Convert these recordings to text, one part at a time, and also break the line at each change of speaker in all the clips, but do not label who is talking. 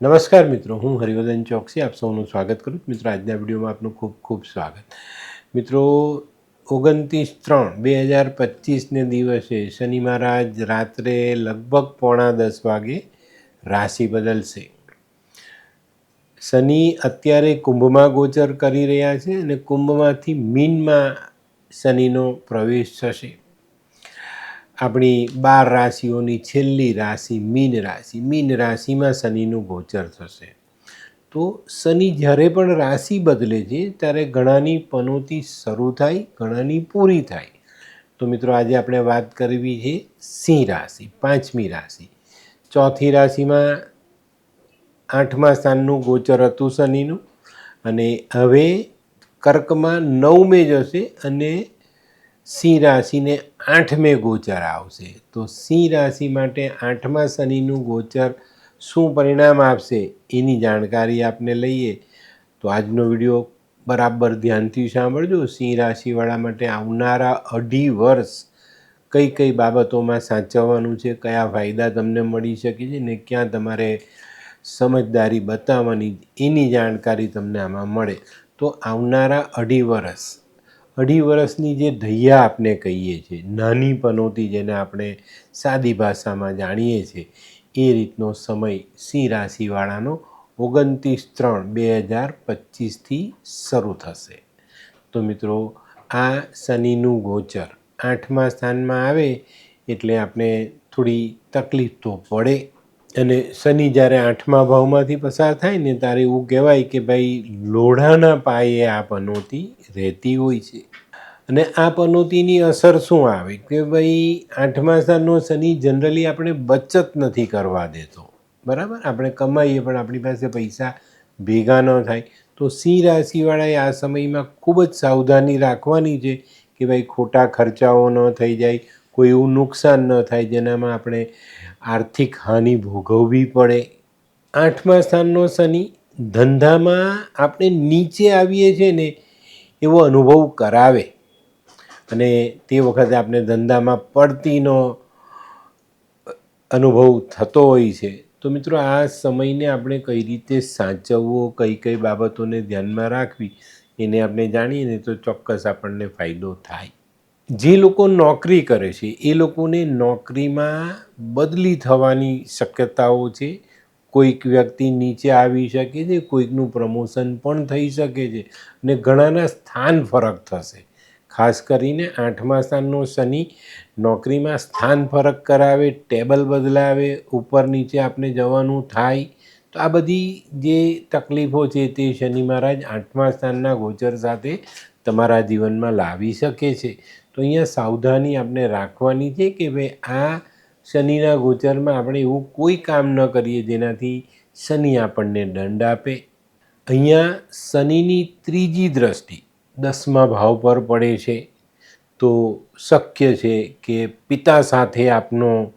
નમસ્કાર મિત્રો, હું હરિવર્ધન ચોકસી, આપ સૌનું સ્વાગત કરું છું. મિત્રો, આજના વિડીયોમાં આપનું ખૂબ ખૂબ સ્વાગત. મિત્રો, ઓગણત્રીસ ત્રણ બે હજાર પચીસને દિવસે શનિ મહારાજ રાત્રે લગભગ પોણા દસ વાગે રાશિ બદલશે. શનિ અત્યારે કુંભમાં ગોચર કરી રહ્યા છે અને કુંભમાંથી મીનમાં શનિનો પ્રવેશ થશે. આપણી બાર રાશિઓની છેલ્લી રાશિ મીન રાશિ. મીન રાશિમાં શનિનું ગોચર થશે. તો શનિ જ્યારે પણ રાશિ બદલે છે, ત્યારે ઘણાની પનોતી શરૂ થાય, ઘણાની પૂરી થાય. તો મિત્રો, આજે આપણે વાત કરવી છે સિંહ રાશિ, પાંચમી રાશિ. ચોથી રાશિમાં આઠમા સ્થાનનું ગોચર હતું શનિનું. અને હવે કર્કમાં નવમે જશે અને સિંહ રાશિને આઠમે ગોચર આવશે. તો સિંહ રાશિ માટે આઠમા શનિનું ગોચર શું પરિણામ આપશે એની જાણકારી આપને લઈએ. તો આજનો વીડિયો બરાબર ધ્યાનથી સાંભળજો. સિંહ રાશિવાળા માટે આવનારા અઢી વર્ષ કઈ કઈ બાબતોમાં સાચવવાનું છે, કયા ફાયદા તમને મળી શકે છે ને ક્યાં તમારે સમજદારી બતાવવાની એની જાણકારી તમને આમાં મળે. તો આવનારા અઢી વર્ષ અઢી વર્ષની જે ધૈયા આપણે કહીએ છીએ નાની પનોતી જેને આપણે સાદી ભાષામાં જાણીએ છીએ, એ રીતનો સમય સિંહ રાશિવાળાનો ઓગણત્રીસ ત્રણ બે હજાર પચીસથી શરૂ થશે. તો મિત્રો, આ શનિનું ગોચર આઠમા સ્થાનમાં આવે એટલે આપણે થોડી તકલીફ તો પડે અને શનિ જ્યારે આઠમા ભાવમાંથી પસાર થાય ને ત્યારે એવું કહેવાય કે ભાઈ, લોઢાના પાયે આ પનોતી રહેતી હોય છે. અને આ પનોતીની અસર શું આવે? કે ભાઈ, આઠમા સ્થાનનો શનિ જનરલી આપણે બચત નથી કરવા દેતો. બરાબર? આપણે કમાઈએ પણ આપણી પાસે પૈસા ભેગા ન થાય. તો સિંહ રાશિવાળાએ આ સમયમાં ખૂબ જ સાવધાની રાખવાની છે કે ભાઈ, ખોટા ખર્ચાઓ ન થઈ જાય. કોઈ એવું નુકસાન ન થાય જેનામાં આપણે આર્થિક હાનિ ભોગવવી પડે. આઠમા સ્થાનનો શનિ, ધંધામાં આપણે નીચે આવીએ છીએ ને એવો અનુભવ કરાવે. અને તે વખતે આપણે ધંધામાં પડતીનો અનુભવ થતો હોય છે. તો મિત્રો, આ સમયને આપણે કઈ રીતે સાચવવો, કઈ કઈ બાબતોને ધ્યાનમાં રાખવી, એને આપણે જાણીએ ને તો ચોક્કસ આપણને ફાયદો થાય. જે લોકો નોકરી કરે છે, એ લોકોને નોકરીમાં બદલી થવાની શક્યતાઓ છે. કોઈક વ્યક્તિ નીચે આવી શકે છે, કોઈકનું પ્રમોશન પણ થઈ શકે છે અને ઘણાના સ્થાન ફરક થશે. ખાસ કરીને આઠમા સ્થાનનો શનિ નોકરીમાં સ્થાન ફરક કરાવે, ટેબલ બદલાવે, ઉપર નીચે આપણે જવાનું થાય. તો આ બધી જે તકલીફો છે તે શનિ મહારાજ આઠમા સ્થાનના ગોચર સાથે તમારા જીવનમાં લાવી શકે છે. તો અહીંયા સાવધાની આપણે રાખવાની છે કે ભાઈ આ શનિના ગોચરમાં આપણે એવું કોઈ કામ ન કરીએ જેનાથી શનિ આપણને દંડ આપે. અહીંયા શનિની ત્રીજી દ્રષ્ટિ દસમા ભાવ પર પડે છે. તો શક્ય છે કે પિતા સાથે આપનો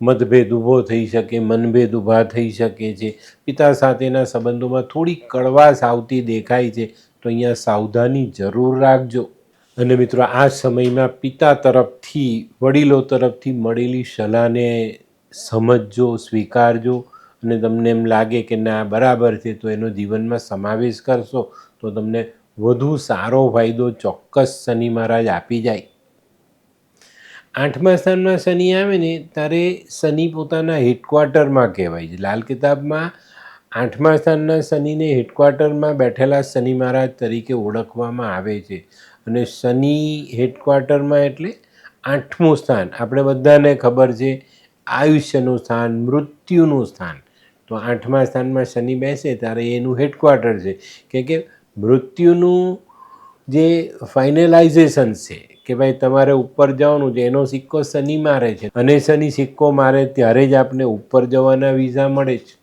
મતભેદ ઊભો થઈ શકે, મનભેદ ઊભા થઈ શકે છે. પિતા સાથેના સંબંધોમાં થોડી કડવાશ આવતી દેખાય છે. તો અહીંયા સાવધાની જરૂર રાખજો. અને મિત્રો, આ સમયમાં પિતા તરફથી, વડીલો તરફથી મળેલી સલાહને સમજજો, સ્વીકારજો અને તમને એમ લાગે કે ના, બરાબર છે, તો એનો જીવનમાં સમાવેશ કરશો, તો તમને વધુ સારો ફાયદો ચોક્કસ શનિ મહારાજ આપી જાય. આઠમા સ્થાનમાં શનિ આવે ને, ત્યારે શનિ પોતાના હેડક્વાર્ટરમાં કહેવાય છે. લાલ કિતાબમાં આઠમા સ્થાનના શનિને હેડક્વાર્ટરમાં બેઠેલા શનિ મહારાજ તરીકે ઓળખવામાં આવે છે. અને શનિ હેડક્વાર્ટરમાં એટલે આઠમું સ્થાન. આપણે બધાને ખબર છે આયુષ્યનું સ્થાન, મૃત્યુનું સ્થાન. તો આઠમા સ્થાનમાં શનિ બેસે ત્યારે એનું હેડક્વાર્ટર છે. કે કે મૃત્યુનું જે ફાઇનલાઇઝેશન છે, કે ભાઈ તમારે ઉપર જવાનું છે, એનો સિક્કો શનિ મારે છે. અને શનિ સિક્કો મારે ત્યારે જ આપણે ઉપર જવાના વિઝા મળે છે.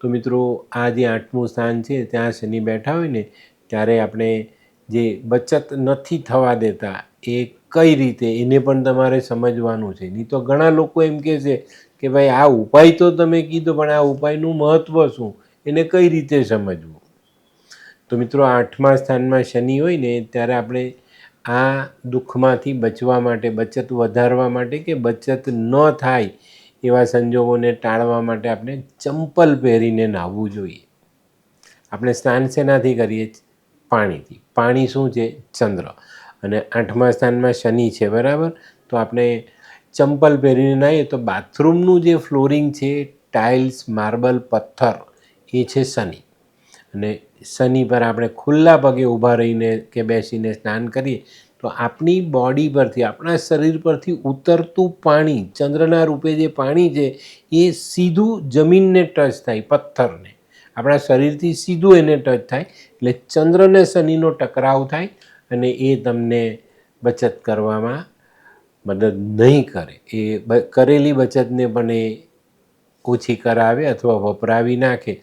તો મિત્રો, આ જે આઠમું સ્થાન છે, ત્યાં શનિ બેઠા હોય ને, ત્યારે આપણે જે બચત નથી થવા દેતા, એ કઈ રીતે? એને પણ તમારે સમજવાનું છે. નહીં તો ઘણા લોકો એમ કહે છે કે ભાઈ, આ ઉપાય તો તમે કીધો, પણ આ ઉપાયનું મહત્ત્વ શું? એને કઈ રીતે સમજવું? તો મિત્રો, આઠમા સ્થાનમાં શનિ હોય ને, ત્યારે આપણે આ દુઃખમાંથી બચવા માટે, બચત વધારવા માટે કે બચત ન થાય એવા સંજોગોને ટાળવા માટે આપણે ચંપલ પહેરીને નાહવું જોઈએ. આપણે સ્નાન શેનાથી કરીએ? પાણીથી. પાણી શું છે? ચંદ્ર. અને આઠમા સ્થાનમાં શનિ છે, બરાબર? તો આપણે ચંપલ પહેરીને નાહીએ તો બાથરૂમનું જે ફ્લોરિંગ છે, ટાઇલ્સ, માર્બલ, પથ્થર, એ છે શનિ. અને શનિ પર આપણે ખુલ્લા પગે ઊભા રહીને કે બેસીને સ્નાન કરીએ, તો આપણી બોડી પરથી, આપણા શરીર પરથી ઉતરતું પાણી, ચંદ્રના રૂપે જે પાણી છે, એ સીધું જમીનને ટચ થાય, પથ્થરને. આપણા શરીરથી સીધું એને ટચ થાય, એટલે ચંદ્રને શનિનો ટકરાવ થાય અને એ તમને બચત કરવામાં મદદ નહીં કરે. એ કરેલી બચતને પણ એ ઓછી કરાવે અથવા વપરાવી નાખે.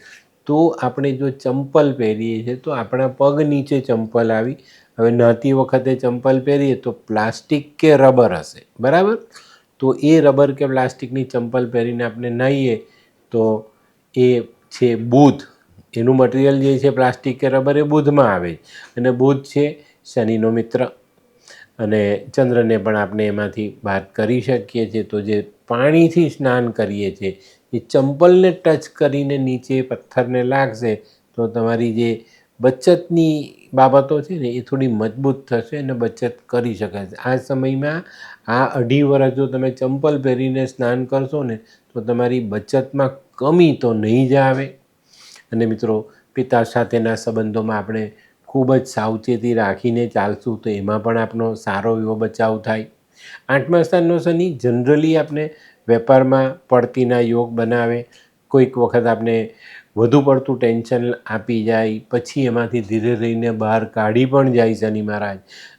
તો આપણે જો ચંપલ પહેરીએ છીએ, તો આપણા પગ નીચે ચંપલ આવી, હવે નહાતી વખતે ચંપલ પહેરીએ તો પ્લાસ્ટિક કે રબર હશે, બરાબર? તો એ રબર કે પ્લાસ્ટિકની ચંપલ પહેરીને આપણે નાહીએ તો એ છે બુધ. એનું મટીરિયલ જે છે પ્લાસ્ટિક કે રબર એ બુધમાં આવે અને બુધ છે શનિનો મિત્ર. અને ચંદ્રને પણ આપણે એમાંથી વાત કરી શકીએ છીએ. તો જે પાણીથી સ્નાન કરીએ છીએ, એ ચંપલને ટચ કરીને નીચે પથ્થરને લાગશે, તો તમારી જે બચતની બાબતો છે ને, એ થોડી મજબૂત થશે અને બચત કરી શકાશે આ સમયમાં આ અઢી વર્ષ જો તમે ચંપલ પહેરીને સ્નાન કરશો ને, તો તમારી બચતમાં કમી તો નહીં જ આવે. અને મિત્રો, પિતા સાથેના સંબંધોમાં આપણે ખૂબ જ સાવચેતી રાખીને ચાલશું તો એમાં પણ આપણો સારો એવો બચાવ થાય. આઠમા સ્થાનનો શનિ જનરલી આપણે વેપારમાં પડતીના યોગ બનાવે. કોઈક વખત આપણે વધુ પડતું ટેન્શન આપી જાય, પછી એમાંથી ધીરે રહીને બહાર કાઢી પણ જાય શનિ મહારાજ.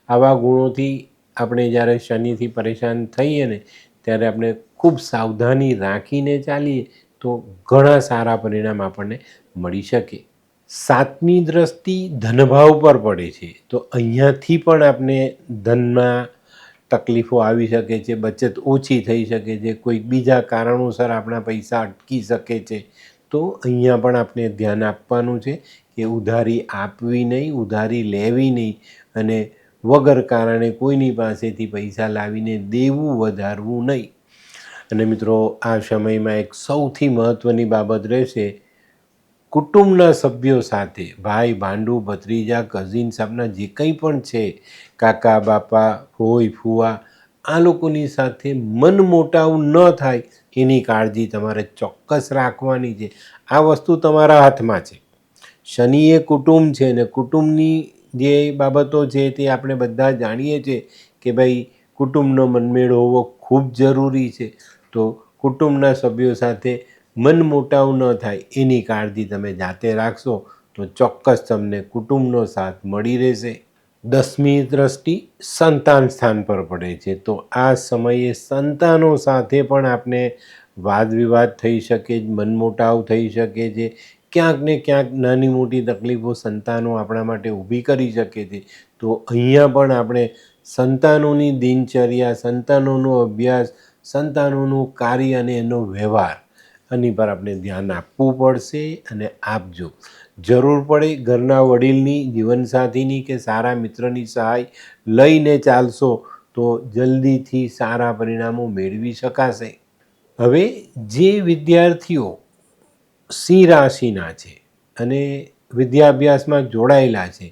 આવા ગુણોથી આપણે જ્યારે શનિથી પરેશાન થઈએ ને, ત્યારે આપણે ખૂબ સાવધાની રાખીને ચાલીએ. તો ઘણા સારા પરિણામ આપણને મળી શકે. સાતમી દ્રષ્ટિ ધનભાવ પર પડે છે. તો અહીંયાથી પણ આપણે ધનમાં તકલીફો આવી શકે છે, બચત ઓછી થઈ શકે છે કોઈક બીજા કારણોસર આપણા પૈસા અટકી શકે છે. તો અહીંયા પણ આપણે ધ્યાન આપવાનું છે કે ઉધારી આપવી નહીં, ઉધારી લેવી નહીં અને વગર કારણે કોઈની પાસેથી પૈસા લાવીને દેવું વધારવું નહીં. અને મિત્રો, આ સમયમાં એક સૌથી મહત્ત્વની બાબત રહેશે કુટુંબના સભ્યો સાથે. ભાઈ, ભાંડુ, ભત્રીજા કઝિન સાહેબના જે કંઈ પણ છે, કાકા, બાપા ફોઈ ફુવા આ લોકોની સાથે મન મોટાવું ન થાય, એની કાળજી તમારે ચોક્કસ રાખવાની છે. આ વસ્તુ તમારા હાથમાં છે. શનિ એ કુટુંબ છે ને કુટુંબની જે બાબતો છે તે આપણે બધા જાણીએ છીએ કે ભાઈ, કુટુંબનો મનમેળ હોવો ખૂબ જરૂરી છે. તો કુટુંબના સભ્યો સાથે મન મોટાવ ન થાય એની કાળજી તમે જાતે રાખશો તો ચોક્કસ તમને કુટુંબનો સાથ મળી રહેશે. દસમી દ્રષ્ટિ સંતાન સ્થાન પર પડે છે. તો આ સમયે સંતાનો સાથે પણ આપણે વાદ વિવાદ થઈ શકે મનમોટાવ થઈ શકે છે. ક્યાંક ને ક્યાંક નાની મોટી તકલીફો સંતાનો આપણા માટે ઊભી કરી શકે છે. તો અહીંયા પણ આપણે સંતાનોની દિનચર્યા, સંતાનોનો અભ્યાસ સંતાનોનું કાર્ય અને એનો વ્યવહાર, આની પર આપણે ધ્યાન આપવું પડશે અને આપજો. જરૂર પડે ઘરના વડીલની, જીવનસાથીની કે સારા મિત્રની સહાય લઈને ચાલશો તો જલ્દીથી સારા પરિણામો મેળવી શકાશે. હવે જે વિદ્યાર્થીઓ સિંહ રાશિના છે અને વિદ્યાભ્યાસમાં જોડાયેલા છે,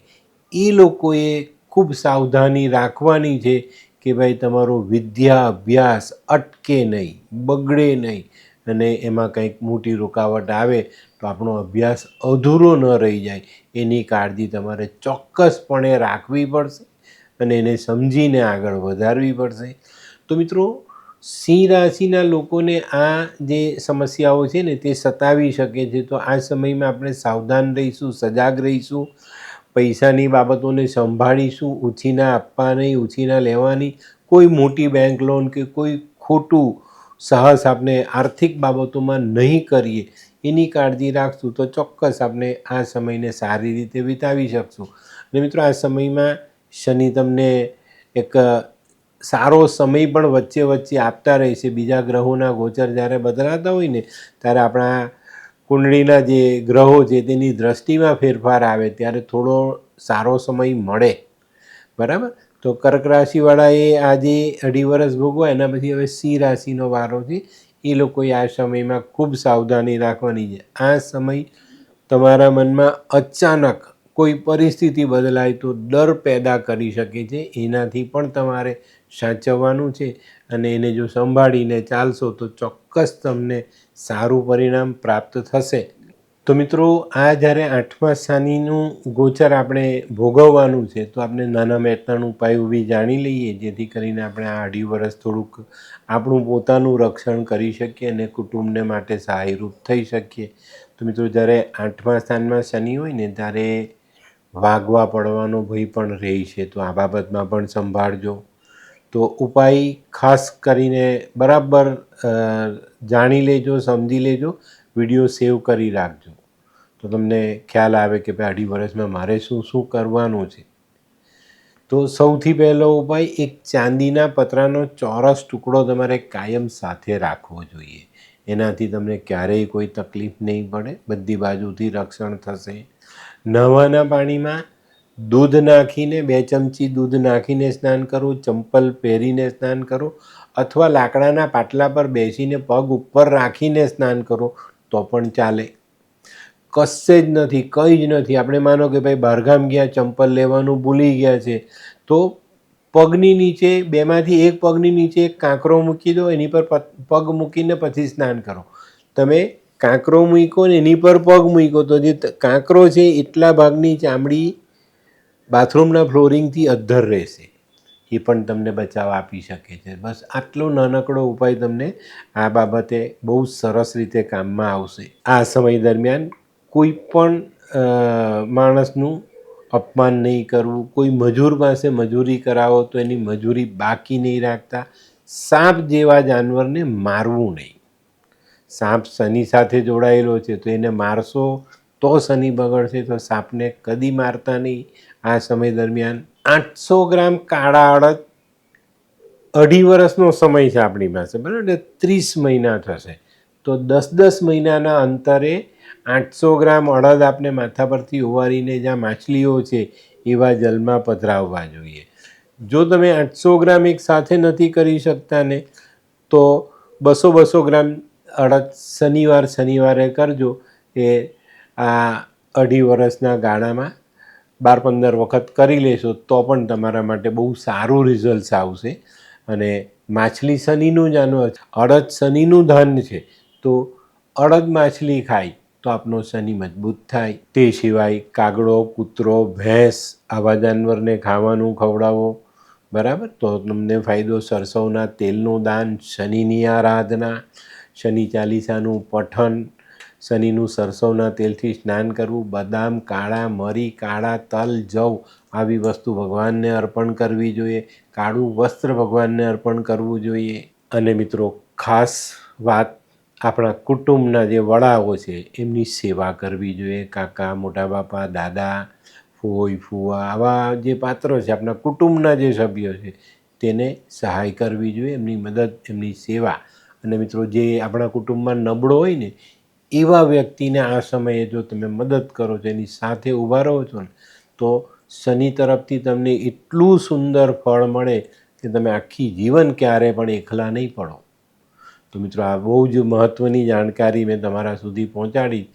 એ લોકોએ ખૂબ સાવધાની રાખવાની છે કે ભાઈ તમારો વિદ્યા અભ્યાસ અટકે નહીં, બગડે નહીં અને એમાં કંઈક મોટી રૂકાવટ આવે તો આપણો અભ્યાસ અધૂરો ન રહી જાય. એની કાળજી તમારે ચોક્કસપણે રાખવી પડશે અને એને સમજીને આગળ વધારવી પડશે. તો મિત્રો, સિંહ રાશિના લોકોને આ જે સમસ્યાઓ છે ને તે સતાવી શકે છે. તો આ સમયમાં આપણે સાવધાન રહીશું, સજાગ રહીશું. પૈસાની બાબતોને સંભાળીશું, ઉછીના આપવા નહીં ઉછીના લેવાની. કોઈ મોટી બેંક લોન કે કોઈ ખોટું સાહસ આપણે આર્થિક બાબતોમાં નહીં કરીએ, એની કાળજી રાખશું તો ચોક્કસ આપણે આ સમયને સારી રીતે વિતાવી શકશું. અને મિત્રો, આ સમયમાં શનિ તમને એક સારો સમય પણ વચ્ચે વચ્ચે આપતા રહેશે. બીજા ગ્રહોના ગોચર જ્યારે બદલાતા હોય ને, ત્યારે આપણા કુંડળીના જે ગ્રહો છે તેની દ્રષ્ટિમાં ફેરફાર આવે ત્યારે થોડો સારો સમય મળે. બરાબર? તો કર્ક રાશિવાળાએ આજે અઢી વર્ષ ભોગવા એના પછી હવે સિંહ રાશિનો વારો છે. એ લોકોએ આ સમયમાં ખૂબ સાવધાની રાખવાની છે. આ સમય તમારા મનમાં અચાનક કોઈ પરિસ્થિતિ બદલાય તો ડર પેદા કરી શકે છે. એનાથી પણ તમારે સાચવવાનું છે અને એને જો સંભાળીને ચાલશો તો ચોક્કસ તમને સારું પરિણામ પ્રાપ્ત થશે. તો મિત્રો, આ જ્યારે આઠમા સ્થાનીનું ગોચર આપણે ભોગવવાનું છે, તો આપણે નાના મહેતાનો ઉપાય બી જાણી લઈએ, જેથી કરીને આપણે આ અઢી વર્ષ થોડુંક આપણું પોતાનું રક્ષણ કરી શકીએ અને કુટુંબને માટે સહાયરૂપ થઈ શકીએ. તો મિત્રો, જ્યારે આઠમા સ્થાનમાં શનિ હોય ને, ત્યારે વાગવા પડવાનો ભય પણ રહે છે, તો આ બાબતમાં પણ સંભાળજો. તો ઉપાય ખાસ કરીને બરાબર જાણી લેજો, સમજી લેજો, વીડિયો સેવ કરી રાખજો. તો તમને ખ્યાલ આવે કે ભાઈ અઢી વર્ષમાં મારે શું શું કરવાનું છે. તો સૌથી પહેલો ઉપાય, એક ચાંદીના પતરાનો ચોરસ ટુકડો તમારે કાયમ સાથે રાખવો જોઈએ. એનાથી તમને ક્યારેય કોઈ તકલીફ નહીં પડે. બધી બાજુથી રક્ષણ થશે. નવાના પાણીમાં દૂધ નાખીને બે ચમચી દૂધ નાખીને સ્નાન કરો, ચંપલ પહેરીને સ્નાન કરો અથવા લાકડાના પાટલા પર બેસીને પગ ઉપર રાખીને સ્નાન કરો, તો પણ ચાલે. કશે જ નથી, કંઈ જ નથી. આપણે માનો કે ભાઈ બહારગામ ગયા, ચંપલ લેવાનું ભૂલી ગયા છે, તો પગની નીચે, બેમાંથી એક પગની નીચે એક કાંકરો મૂકી દો, એની પર પગ મૂકીને પછી સ્નાન કરો. તમે કાંકરો મૂક્યો ને એની પર પગ મૂક્યો તો જે કાંકરો છે એટલા ભાગની ચામડી બાથરૂમના ફ્લોરિંગથી અદ્ધર રહેશે. એ પણ તમને બચાવ આપી શકે છે. બસ આટલો નાનકડો ઉપાય તમને આ બાબતે બહુ સરસ રીતે કામમાં આવશે. આ સમય દરમિયાન કોઈ પણ માણસનું અપમાન નહીં કરવું, કોઈ મજૂર પાસે મજૂરી કરાવો તો એની મજૂરી બાકી નહીં રાખતા. સાપ જેવા જાનવરને મારવું નહીં. સાપ શનિ સાથે જોડાયેલો છે તો એને મારશો તો શનિ બગડશે તો સાપને કદી મારતા નહીં. આ સમય દરમિયાન આઠસો ગ્રામ કાળા અડદ અઢી વર્ષનો સમય છે આપણી પાસે, બરાબર? ત્રીસ મહિના થશે. તો દસ દસ મહિનાના અંતરે આઠસો ગ્રામ અડદ આપણે માથા પરથી ઓવારીને જ્યાં માછલીઓ છે, એવા જલમાં પધરાવવા જોઈએ. જો તમે આઠસો ગ્રામ એક સાથે નથી કરી શકતા ને, તો બસો બસો ગ્રામ અડદ શનિવાર શનિવારે કરજો. એ આ અઢી વર્ષના ગાળામાં બાર પંદર વખત કરી લેશો, તો પણ તમારા માટે બહુ સારું રિઝલ્ટ આવશે. અને માછલી શનિનું જ. અડદ શનિનું ધન છે, તો અડદ માછલી ખાય. તો આપનો શનિ મજબૂત થાય. તે સિવાય કાગડો, કૂતરો, ભેંસ, આવા જાનવરને ખાવાનું ખવડાવો. બરાબર? તો તમને ફાયદો સરસવના તેલનું દાન, શનિની આરાધના, શનિ ચાલીસાનું પઠન, શનિનું સરસવના તેલથી સ્નાન કરવું, બદામ, કાળા, મરી, કાળા તલ, જવ આવી વસ્તુ ભગવાનને અર્પણ કરવી જોઈએ. કાળું વસ્ત્ર ભગવાનને અર્પણ કરવું જોઈએ. અને મિત્રો, ખાસ વાત આપણા કુટુંબના જે વડાઓ છે, એમની સેવા કરવી જોઈએ. કાકા, મોટા બાપા, દાદા, ફોઈ, ફુવા, આવા જે પાત્રો છે, આપણા કુટુંબના જે સભ્યો છે, તેને સહાય કરવી જોઈએ, એમની મદદ, એમની સેવા. અને મિત્રો, જે આપણા કુટુંબમાં નબળો હોય ને, એવા વ્યક્તિને આ સમયે જો તમે મદદ કરો છો, એની સાથે ઊભા રહો છો ને, તો શનિ તરફથી તમને એટલું સુંદર ફળ મળે કે તમે આખી જીવન ક્યારે પણ એકલા નહીં પડો. તો મિત્રો, આ બહુ જ મહત્ત્વની જાણકારી મેં તમારા સુધી પહોંચાડી.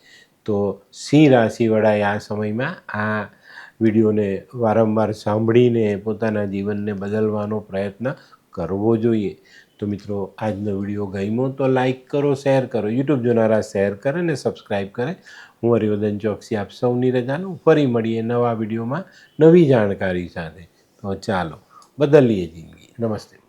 તો સિંહ રાશિવાળાએ આ સમયમાં આ વિડીયોને વારંવાર સાંભળીને પોતાના જીવનને બદલવાનો પ્રયત્ન કરવો જોઈએ. તો મિત્રો, આજનો વીડિયો ગમ્યો તો લાઇક કરો, શેર કરો, યુટ્યુબ જોનારા શેર કરે ને સબસ્ક્રાઈબ કરે. હું હરિવર્ધન ચોકસી આપ સૌની રજાનું ફરી મળીએ નવા વિડીયોમાં નવી જાણકારી સાથે. તો ચાલો, બદલીએ જિંદગી. નમસ્તે.